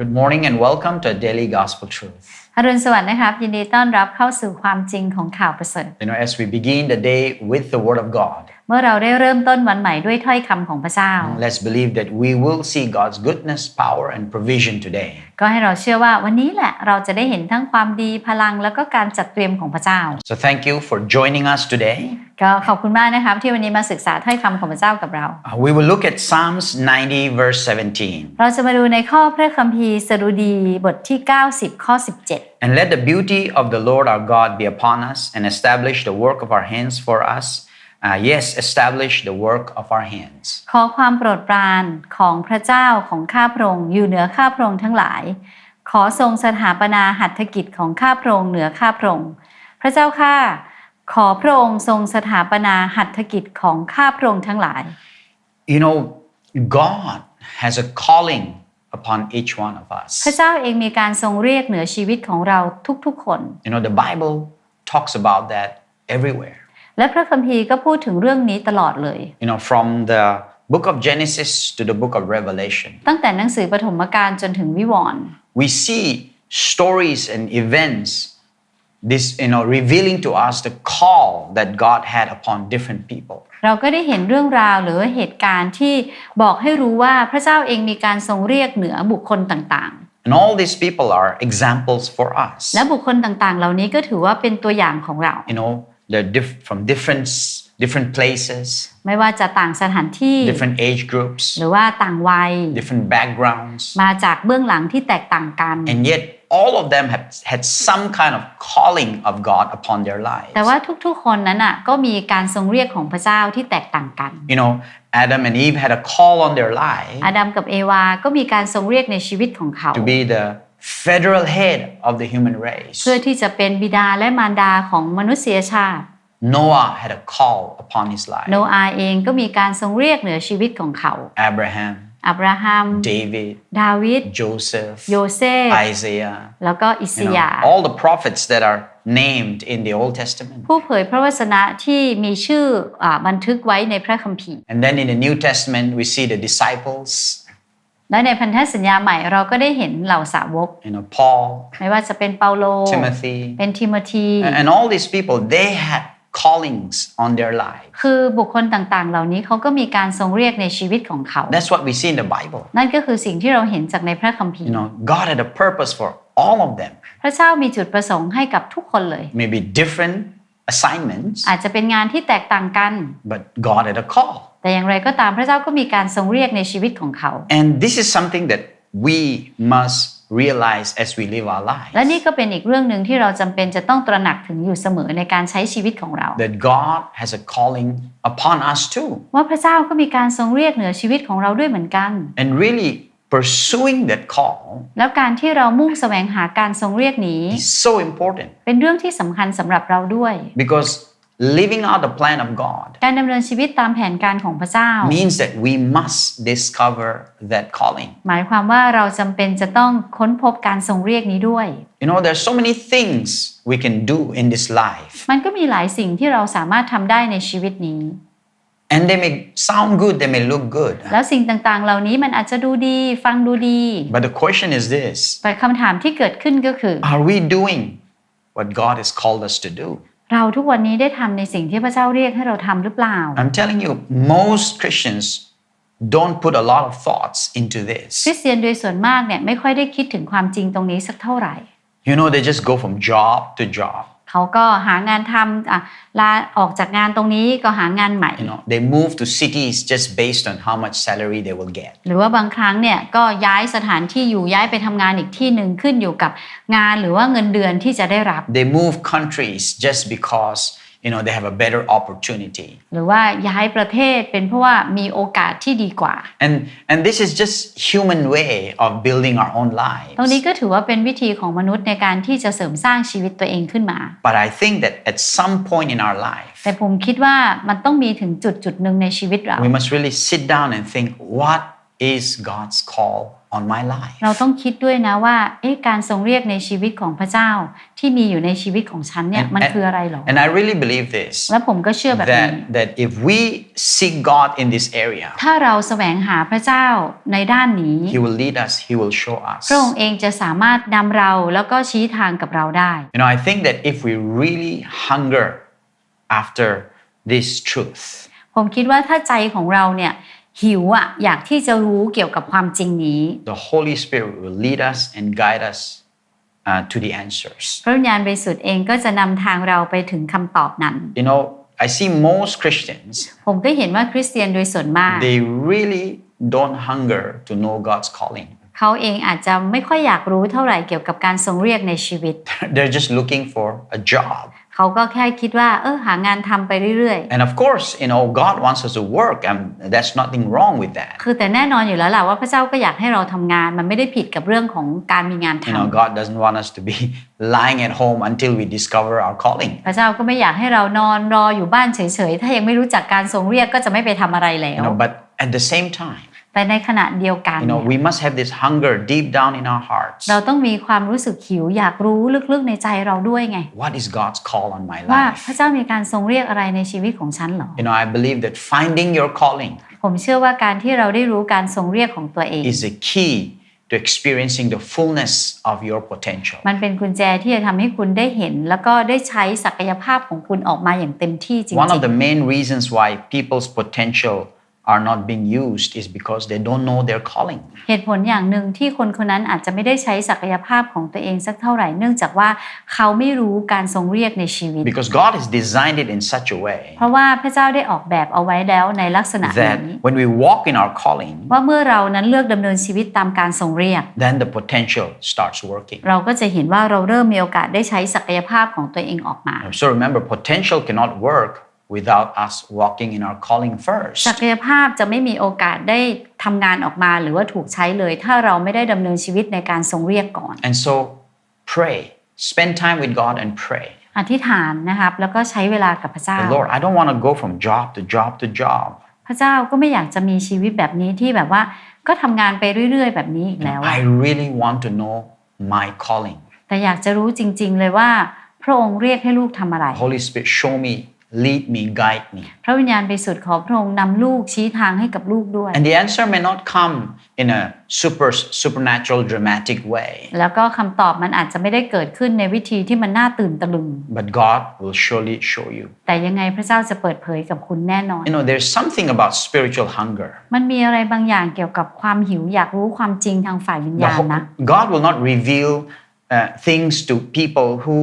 Good morning and welcome to Daily Gospel Truth. อรุณสวัสดิ์นะครับ ยินดีต้อนรับเข้าสู่ความจริงของข่าวประเสริฐ You know, as we begin the day with the Word of God, เมื่อเราได้เริ่มต้นวันใหม่ด้วยถ้อยคำของพระเจ้า let's believe that we will see God's goodness, power, and provision today. ก็ให้เราเชื่อว่าวันนี้แหละเราจะได้เห็นทั้งความดีพลังแล้วก็การจัดเตรียมของพระเจ้า So thank you for joining us today. ก็ขอบคุณมากนะครับที่วันนี้มาศึกษาถ้อยคำของพระเจ้ากับเรา Uh, we will look at Psalms 90, verse 17. เราจะมาดูในข้อพระคัมภีร์สดุดีบทที่ 90 ข้อ 17 And let the beauty of the Lord our God be upon us and establish the work of our hands for us. Uh, yes, establish the work of our hands. ขอความโปรดปรานของพระเจ้าของข้าพระองค์อยู่เหนือข้าพระองค์ทั้งหลาย ขอทรงสถาปนาหัตถกิจของข้าพระองค์เหนือข้าพระองค์พระเจ้าข้าขอพระองค์ทรงสถาปนาหัตถกิจของข้าพระองค์ทั้งหลาย You know, God has a calling upon each one of พระ us. เจ้าเองมีการทรงเรียกเหนือชีวิตของเราทุกๆคน You know, the Bible talks about that everywhere. และพระคัมภีร์ก็พูดถึงเรื่องนี้ตลอดเลย You know, from the book of Genesis to the book of Revelation, ตั้งแต่หนังสือปฐมกาลจนถึงวิวรณ์ we see stories and events this you know revealing to us the call that God had upon different people. เราก็ได้เห็นเรื่องราวหรือว่าเหตุการณ์ที่บอกให้รู้ว่าพระเจ้าเองมีการทรงเรียกเหนือบุคคลต่าง And all these people are examples for us. ๆและบุคคลต่างๆ เหล่านี้ก็ถือว่าเป็นตัวอย่างของเรา You know, they're diff- from different s- different places, ไม่ว่าจะต่างสถานที่ different age groups, หรือว่าต่างวัย different backgrounds. มาจากเบื้องหลังที่แตกต่างกัน And yet all of them have had some kind of calling of God upon their lives. แต่ว่าทุกๆคนนั้นอะก็มีการทรงเรียกของพระเจ้าที่แตกต่างกัน You know, Adam and Eve had a call on their life อาดัมกับเอวาก็มีการทรงเรียกในชีวิตของเขา to be the federal head of the human race. เพื่อที่จะเป็นบิดาและมารดาของมนุษยชาติ Noah had a call upon his life. โนอาห์เองก็มีการทรงเรียกเหนือชีวิตของเขา Abraham, อับราฮัม David, ดาวิด Joseph, โยเซฟ Isaiah, แล้วก็อิส you ยา know, all the prophets that are named in the Old Testament. ผู้เผยพระวจนะที่มีชื่ออาบันทึกไว้ในพระคัมภีร์ And then in the New Testament, we see the disciples, และในพันธสัญญาใหม่เราก็ได้เห็นเหล่าสาวก you know, Paul, ไม่ว่าจะเป็นเปาโล Timothy, เป็นทิโมธี and and all these people, they had callings on their lives. คือบุคคลต่างๆ เหล่านี้เขาก็มีการทรงเรียกในชีวิตของเขา That's what we see in the Bible. นั่นก็คือสิ่งที่เราเห็นจากในพระคัมภี You ร์ know, God had a purpose for all of them. พระเจ้ามีจุดประสงค์ให้กับทุกคนเลย Maybe different assignments, อาจจะเป็นงานที่แตกต่างกัน but God had a call. แต่อย่างไรก็ตามพระเจ้าก็มีการทรงเรียกในชีวิตของเขา And this is something that we must realize as we live our lives. และนี่ก็เป็นอีกเรื่องหนึ่งที่เราจำเป็นจะต้องตระหนักถึงอยู่เสมอในการใช้ชีวิตของเรา That God has a calling upon us too. ว่าพระเจ้าก็มีการทรงเรียกเหนือชีวิตของเราด้วยเหมือนกัน And really pursuing that call แล้วการที่เรามุ่งแสวงหาการทรงเรียกนี้ is so important เป็นเรื่องที่สำคัญสำหรับเราด้วย because living out the plan of God การดำเนินชีวิตตามแผนการของพระเจ้า means that we must discover that calling. หมายความว่าเราจำเป็นจะต้องค้นพบการทรงเรียกนี้ด้วย You know, there's so many things we can do in this life, มันก็มีหลายสิ่งที่เราสามารถทำได้ในชีวิตนี้ and they may sound good, they may look good. แล้วสิ่งต่างๆ เหล่านี้มันอาจจะดูดี ฟังดูดี But the question is this แต่คำถามที่เกิดขึ้นก็คือ Are we doing what God has called us to do? เราทุกวันนี้ได้ทำในสิ่งที่พระเจ้ารียกให้เราทำหรือเปล่า I'm telling you, most Christians don't put a lot of thoughts into คริ this. สเตียนโดยส่วนมากเนี่ยไม่ค่อยได้คิดถึงความจริงตรงนี้สักเท่าไหร่ You know, they just go from job to job. เขาก็หางานทำอะลาออกจากงานตรงนี้ก็หางานใหม่ You know, they move to cities just based on how much salary they will get. หรือว่าบางครั้งเนี่ยก็ย้ายสถานที่อยู่ย้ายไปทำงานอีกที่หนึ่งขึ้นอยู่กับงานหรือว่าเงินเดือนที่จะได้รับ They move countries just because, you know, they have a better opportunity. หรือว่าย้ายประเทศเป็นเพราะว่ามีโอกาสที่ดีกว่า And and this is just human way of building our own ตรงนี้ lives. ก็ถือว่าเป็นวิธีของมนุษย์ในการที่จะเสริมสร้างชีวิตตัวเองขึ้นมา But I think that at some point in our life, แต่ผมคิดว่ามันต้องมีถึงจุดจุดหนึ่งในชีวิตเรา we must really sit down and think, what is God's call on my life. เราต้องคิดด้วยนะว่าเอ๊ะการทรงเรียกในชีวิตของพระเจ้าที่มีอยู่ในชีวิตของฉันเนี่ย And- มัน and- คืออะไรหรอ And I really believe this และผมก็เชื่อแบบนี้ that, that if we seek God in this area, ถ้าเราแสวงหาพระเจ้าในด้านนี้ He will lead us, He will show us. พระองค์เองจะสามารถนำเราแล้วก็ชี้ทางกับเราได้ You know, I think that if we really hunger after this truth, ผมคิดว่าถ้าใจของเราเนี่ย หิวอะอยากที่จะรู้เกี่ยวกับความจริงนี้ the Holy Spirit will lead us and guide us uh, to the answers. พระวิญญาณบริสุทธิ์เองก็จะนำทางเราไปถึงคำตอบนั้น You know, I see most Christians, ผมก็เห็นว่าคริสเตียนโดยส่วนมาก they really don't hunger to know God's calling. เขาเองอาจจะไม่ค่อยอยากรู้เท่าไหร่เกี่ยวกับการทรงเรียกในชีวิต They're just looking for a job. เขาก็แค่คิดว่าเออหางานทำไปเรื่อย And of course, you know, God wants us to work, and that's nothing wrong with that. ๆคือแต่แน่นอนอยู่แล้วแหละว่าพระเจ้าก็อยากให้เราทำงานมันไม่ได้ผิดกับเรื่องของการมีงาน You know, ทำ God doesn't want us to be lying at home until we discover our calling. พระเจ้าก็ไม่อยากให้เรานอนรออยู่บ้านเฉยๆ ถ้ายังไม่รู้จักการทรงเรียกก็จะไม่ไปทำอะไรแล้ You ว know, but at the same time, แต่ในขณะเดียวกัน you know, เนี่ย we must have this hunger deep down in our hearts. เราต้องมีความรู้สึกหิวอยากรู้ลึกๆในใจเราด้วยไง What is God's call on my ว่า life? พระเจ้ามีการทรงเรียกอะไรในชีวิตของฉันเหรอ You know, I believe that finding your calling ผมเชื่อว่าการที่เราได้รู้การทรงเรียกของตัวเอง is the key to experiencing the fullness of your potential. มันเป็นกุญแจที่จะทำให้คุณได้เห็น แล้วก็ได้ใช้ศักยภาพของคุณออกมาอย่างเต็มที่จริง One of the main reasons why people's potential are not being used is because they don't know their calling. ๆเหตุผลอย่างหนึ่งที่คนคนนั้นอาจจะไม่ได้ใช้ศักยภาพของตัวเองสักเท่าไหร่เนื่องจากว่าเขาไม่รู้การทรงเรียกในชีวิต Because God has designed it in such a way เพราะว่าพระเจ้าได้ออกแบบเอาไว้แล้วในลักษณะ that นี้ when we walk in our calling, ว่าเมื่อเรานั้นเลือกดำเนินชีวิตตามการทรงเรียก then the potential starts working. เราก็จะเห็นว่าเราเริ่มมีโอกาสได้ใช้ศักยภาพของตัวเองออกมา So remember, potential cannot work without us walking in our calling first. ศักยภาพจะไม่มีโอกาสได้ทำงานออกมาหรือว่าถูกใช้เลย ถ้าเราไม่ได้ดำเนินชีวิตในการทรงเรียกก่อน And so pray, spend time with God and pray. อธิษฐานนะครับแล้วก็ใช้เวลากับพระเจ้า But Lord, I don't want to go from job to job to job. พระเจ้าก็ไม่อยากจะมีชีวิตแบบนี้ที่แบบว่าก็ทำงานไปเรื่อย ๆ แบบนี้อีกแล้วอะ I really want to know my calling. แต่อยากจะรู้จริง ๆ เลยว่า พระองค์เรียกให้ลูกทำอะไร Holy Spirit, show me, lead me, guide me. พระวิญญาณบริสุทธิ์ขอพระองค์นำลูกชี้ทางให้กับลูกด้วย And the answer may not come in a super supernatural dramatic way, แล้วก็คำตอบมันอาจจะไม่ได้เกิดขึ้นในวิธีที่มันน่าตื่นตะลึง but God will surely show you. แต่ยังไงพระเจ้าจะเปิดเผยกับคุณแน่นอน You know, there's something about spiritual hunger. มันมีอะไรบางอย่างเกี่ยวกับความหิวอยากรู้ความจริงทางฝ่ายวิญ The ญาณ whole- นะ God will not reveal uh, things to people who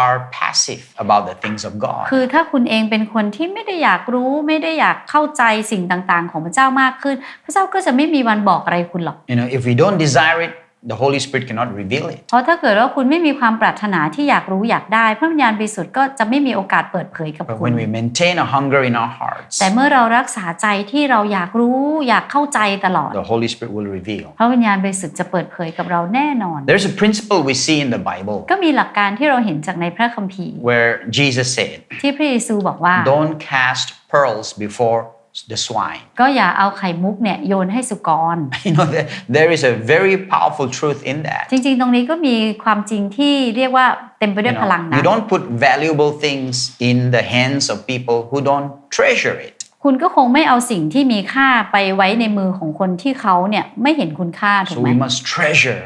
are passive about the things of God. คือถ้าคุณเองเป็นคนที่ไม่ได้อยากรู้ไม่ได้อยากเข้าใจสิ่งต่างๆ ของพระเจ้า มากขึ้น พระเจ้าก็จะไม่มีวันบอกอะไรคุณหรอก You know, if we don't desire it, the Holy Spirit cannot reveal it. เพราะถ้าเกิดว่าคุณไม่มีความปรารถนาที่อยากรู้อยากได้ พระวิญญาณบริสุทธิ์ก็จะไม่มีโอกาสเปิดเผยกับ But คุณ when we maintain a hunger in our hearts, แต่เมื่อเรารักษาใจที่เราอยากรู้อยากเข้าใจตลอด the Holy Spirit will reveal. พระวิญญาณบริสุทธิ์จะเปิดเผยกับเราแน่นอน There's a principle we see in the Bible ก็มีหลักการที่เราเห็นจากในพระคัมภีร์ where Jesus said, ที่พระเยซูบอกว่า Don't cast pearls before the swine. ก็อย่าเอาไข่มุกเนี่ยโยนให้สุกร You know, there, there is a very powerful truth in that. จริงๆ ตรงนี้ก็มีความจริงที่เรียกว่าเต็มไปด้ว You ยพลัง know, นะ you don't put valuable things in the hands of people who don't treasure it. คุณก็คงไม่เอาสิ่งที่มีค่าไปไว้ในมือของคนที่เขาเนี่ยไม่เห็นคุณค่าถูก So ไหม we must treasure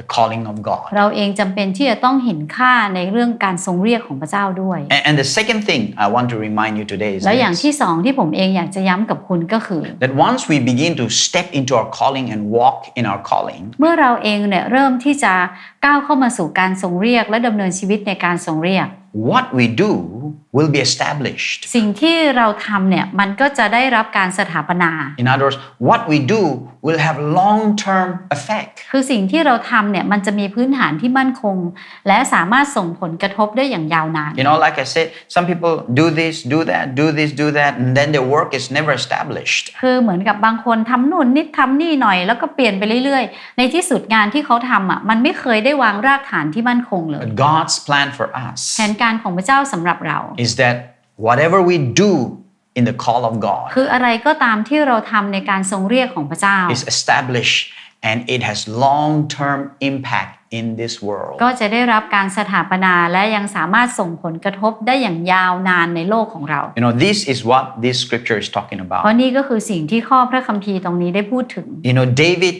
the calling of God. เราเองจำเป็นที่จะต้องเห็นค่าในเรื่องการทรงเรียกของพระเจ้าด้วย And, and the second thing I want to remind you today is แล้วอย่าง this, ที่สองที่ผมเองอยากจะย้ำกับคุณก็คือ that once we begin to step into our calling and walk in our calling, เมื่อเราเองเนี่ยเริ่มที่จะก้าวเข้ามาสู่การทรงเรียก และดำเนินชีวิตในการทรงรียก what we do will be established. สิ่งที่เราทำเนี่ยมันก็จะได้รับการสถาปนา In other words, what we do will have long-term effect. คือสิ่งที่เราทำเนี่ยมันจะมีพื้นฐานที่มั่นคง และสามารถส่งผลกระทบได้อย่างยาวนาน You know, like I said, some people do this, do that, do this, do that, and then their work is never established. คือเหมือนกับบางคนทำนู่นนิดทำนี่หน่อย แล้วก็เปลี่ยนไปเรื่อยๆ ในที่สุดงานที่เขาทำอะมันไม่เคยได้วางรากฐานที่มั่นคงเลย But God's plan for us แผนการของพระเจ้าสำหรับเรา is that whatever we do in the call of God คืออะไรก็ตามที่เราทำในการทรงเรียกของพระเจ้า is established and it has long-term impact in this world. ก็จะได้รับการสถาปนาและยังสามารถส่งผลกระทบได้อย่างยาวนานในโลกของเรา You know, this is what this scripture is talking เพราะ about. นี่ก็คือสิ่งที่ข้อพระคัมภีร์ตรงนี้ได้พูดถึง You know, David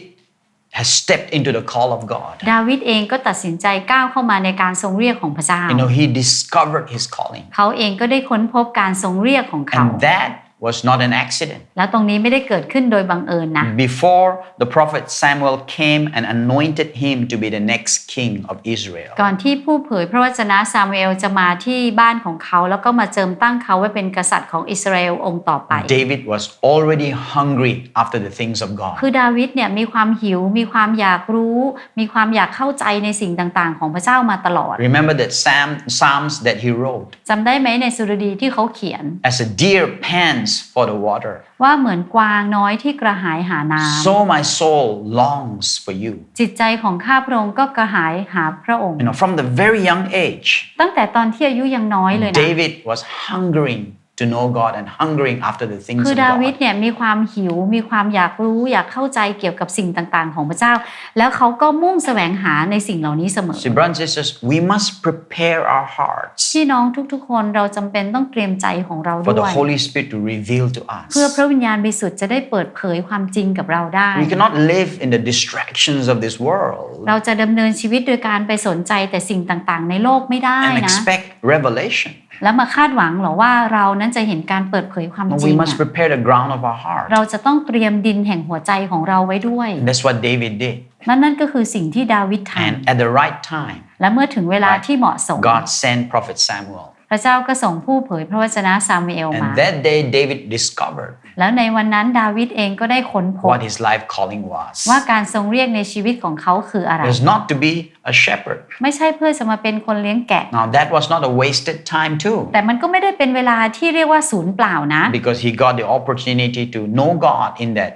has stepped into the call of God. ดาวิดเองก็ตัดสินใจก้าวเข้ามาในการทรงเรียกของพระเจ้า You know, he discovered his calling. เขาเองก็ได้ค้นพบการทรงเรียกของเขา And that was not an accident. แล้วตรงนี้ไม่ได้เกิดขึ้นโดยบังเอิญนะ Before the prophet Samuel came and anointed him to be the next king of Israel. ก่อนที่ผู้เผยพระวจนะซามูเอลจะมาที่บ้านของเขา แล้วก็มาเจิมตั้งเขาไว้เป็นกษัตริย์ของอิสราเอลองค์ต่อไป David was already hungry after the things of God. คือดาวิดเนี่ยมีความหิว มีความอยากรู้ มีความอยากเข้าใจในสิ่งต่างๆ ของพระเจ้ามาตลอด Remember that Psalm, Psalms that he wrote จำได้ไหมในสุรดีที่เขาเขียน as a deer pants for the water. ว่าเหมือนกวางน้อยที่กระหายหาน้ So my soul longs for you. ำจิตใจของข้าพระองค์ก็กระหายหาพระองค์ You know, from the very young age, ตั้งแต่ตอนที่อายุยังน้อยเลยนะ David was hungering to know God and hungering after the things คือ of ดาวิด God. เนี่ยมีความหิวมีความอยากรู้อยากเข้าใจเกี่ยวกับสิ่งต่างๆ ของพระเจ้า แล้วเขาก็มุ่งแสวงหาในสิ่งเหล่านี้เสมอ See, brothers and sisters, we must prepare our hearts พี่น้องทุกๆ คนเราจำเป็นต้องเตรียมใจของเรา for ด้ the วย Holy Spirit to reveal to เพื่อ us. พระวิญญาณบริสุทธิ์จะได้เปิดเผยความจริงกับเราได้ We cannot live in the distractions of this world เราจะดำเนินชีวิตโดยการไปสนใจแต่สิ่งต่างๆ ในโลกไม่ได้ and นะ expect revelation. แล้วมาคาดหวังเหรอว่าเรานั้นจะเห็นการเปิดเผยความ No, จริ we ง must อะ prepare the ground of our heart. เราจะต้องเตรียมดินแห่งหัวใจของเราไว้ด้วย And that's what David did. นั่นนั่นก็คือสิ่งที่ดาวิดท And at the right time, ำและเมื่อถึงเวลาที่เหมาะสม God sent Prophet Samuel. พระเจ้าก็ส่งผู้เผยพระวจนะซามูเอลมา And that day, David discovered แล้วในวันนั้นดาวิดเองก็ได้ค้นพบ what his life calling was. ว่าการทรงเรียกในชีวิตของเขาคืออะไร It was not to be a shepherd. ไม่ใช่เพื่อจะมาเป็นคนเลี้ยงแกะ Now, that was not a wasted time, too, แต่มันก็ไม่ได้เป็นเวลาที่เรียกว่าศูนย์เปล่านะ because he got the opportunity to know God in that,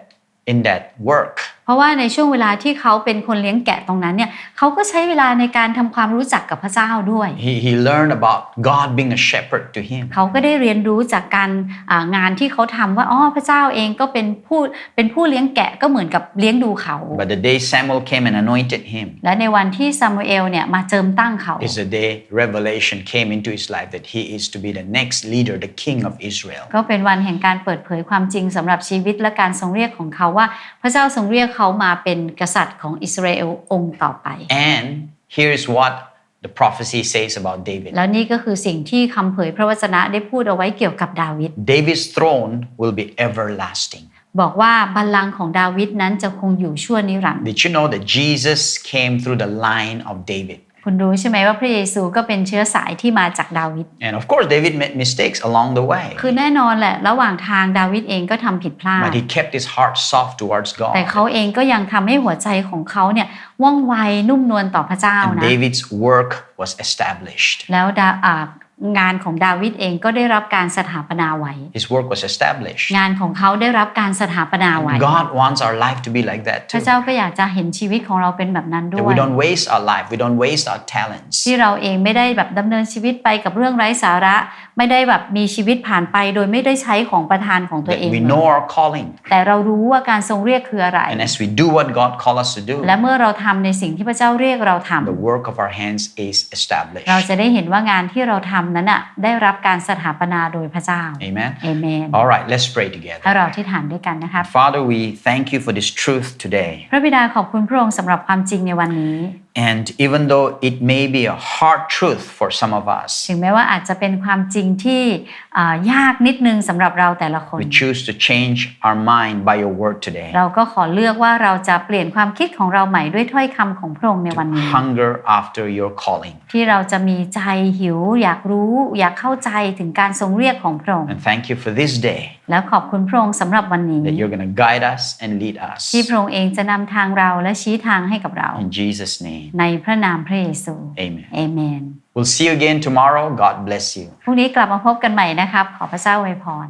in that work. เพราะว่าในช่วงเวลาที่เขาเป็นคนเลี้ยงแกะตรงนั้นเนี่ยเขาก็ใช้เวลาในการทำความรู้จักกับพระเจ้าด้วย He, he learned about God being a shepherd to him. เขาก็ได้เรียนรู้จากการอ่างานที่เขาทำว่าอ๋อพระเจ้าเองก็เป็นผู้เป็นผู้เลี้ยงแกะก็เหมือนกับเลี้ยงดูเขา But the day Samuel came and anointed him และในวันที่ซามูเอลเนี่ยมาเจิมตั้งเขา is the day revelation came into his life that he is to be the next leader, the king of Israel. ก็เป็นวันแห่งการเปิดเผยความจริงสำหรับชีวิตและการทรงเรียกของเขาว่าพระเจ้าทรงเรียกเขามาเป็นกษัตริย์ของอิสราเอลองค์ต่อไป And here's what the prophecy says about David แล้วนี่ก็คือสิ่งที่คำเผยพระวจนะได้พูดเอาไว้เกี่ยวกับดาวิด David's throne will be everlasting. บอกว่าบัลลังก์ของดาวิดนั้นจะคงอยู่ชั่วนิรันดร์ Did you know that Jesus came through the line of David? คุณรู้ใช่ไหมว่าพระเยซูก็เป็นเชื้อสายที่มาจากดาวิด And of course, David made mistakes along the way, คือแน่นอนแหละ ระหว่างทางดาวิดเองก็ทำผิดพลาด but he kept his heart soft towards แต่ God. เขาเองก็ยังทำให้หัวใจของเขาเนี่ยว่องไวนุ่มนวลต่อพระเจ้า And นะ David's work was established. แล้วดาอ่า งานของดาวิดเองก็ได้รับการสถาปนาไว้ His work was established. งานของเขาได้รับการสถาปนาไว้ God wants our life to be like that พระ too. เจ้าก็อยากจะเห็นชีวิตของเราเป็นแบบนั้นด้ That วย we don't waste our life, we don't waste our talents. ที่เราเองไม่ได้แบบดำเนินชีวิตไปกับเรื่องไร้สาระ ไม่ได้แบบมีชีวิตผ่านไปโดยไม่ได้ใช้ของประทานของตัว That เอง we เลย know our calling. แต่เรารู้ว่าการทรงเรียกคืออะไร And as we do what God called us to do, และเมื่อเราทำในสิ่งที่พระเจ้าเรียกเราทำ the work of our hands is established. เราจะได้เห็นว่างานที่เราทำนั้นน่ะได้รับการสถาปนาโดยพระเจ้า Amen. เอเมน All right, let's pray ให้ together. เราที่ฐานด้วยกันนะครับ Father, we thank you for this truth today. พระบิดาขอบคุณพระองค์สำหรับความจริงในวันนี้ And even though it may be a hard truth for some of us, ถึงแม้ว่าอาจจะเป็นความจริงที่อ่ายากนิดนึงสำหรับเราแต่ละคน we choose to change our mind by your word today. เราก็ขอเลือกว่าเราจะเปลี่ยนความคิดของเราใหม่ด้วยถ้อยคำของพระองค์ในวันนี้ Hunger after your calling. ที่เราจะมีใจหิว อยากรู้ อยากเข้าใจถึงการทรงเรียกของพระองค์ And thank you for this day แล้วขอบคุณพระองค์สำหรับวันนี้ that you're going to guide us and lead us. ที่พระองค์เองจะนำทางเราและชี้ทางให้กับเรา In Jesus' name, ในพระนามพระเยซู amen. เอเมน We'll see you again tomorrow. God bless you. พรุ่งนี้กลับมาพบกันใหม่นะครับ ขอพระเจ้าอวยพร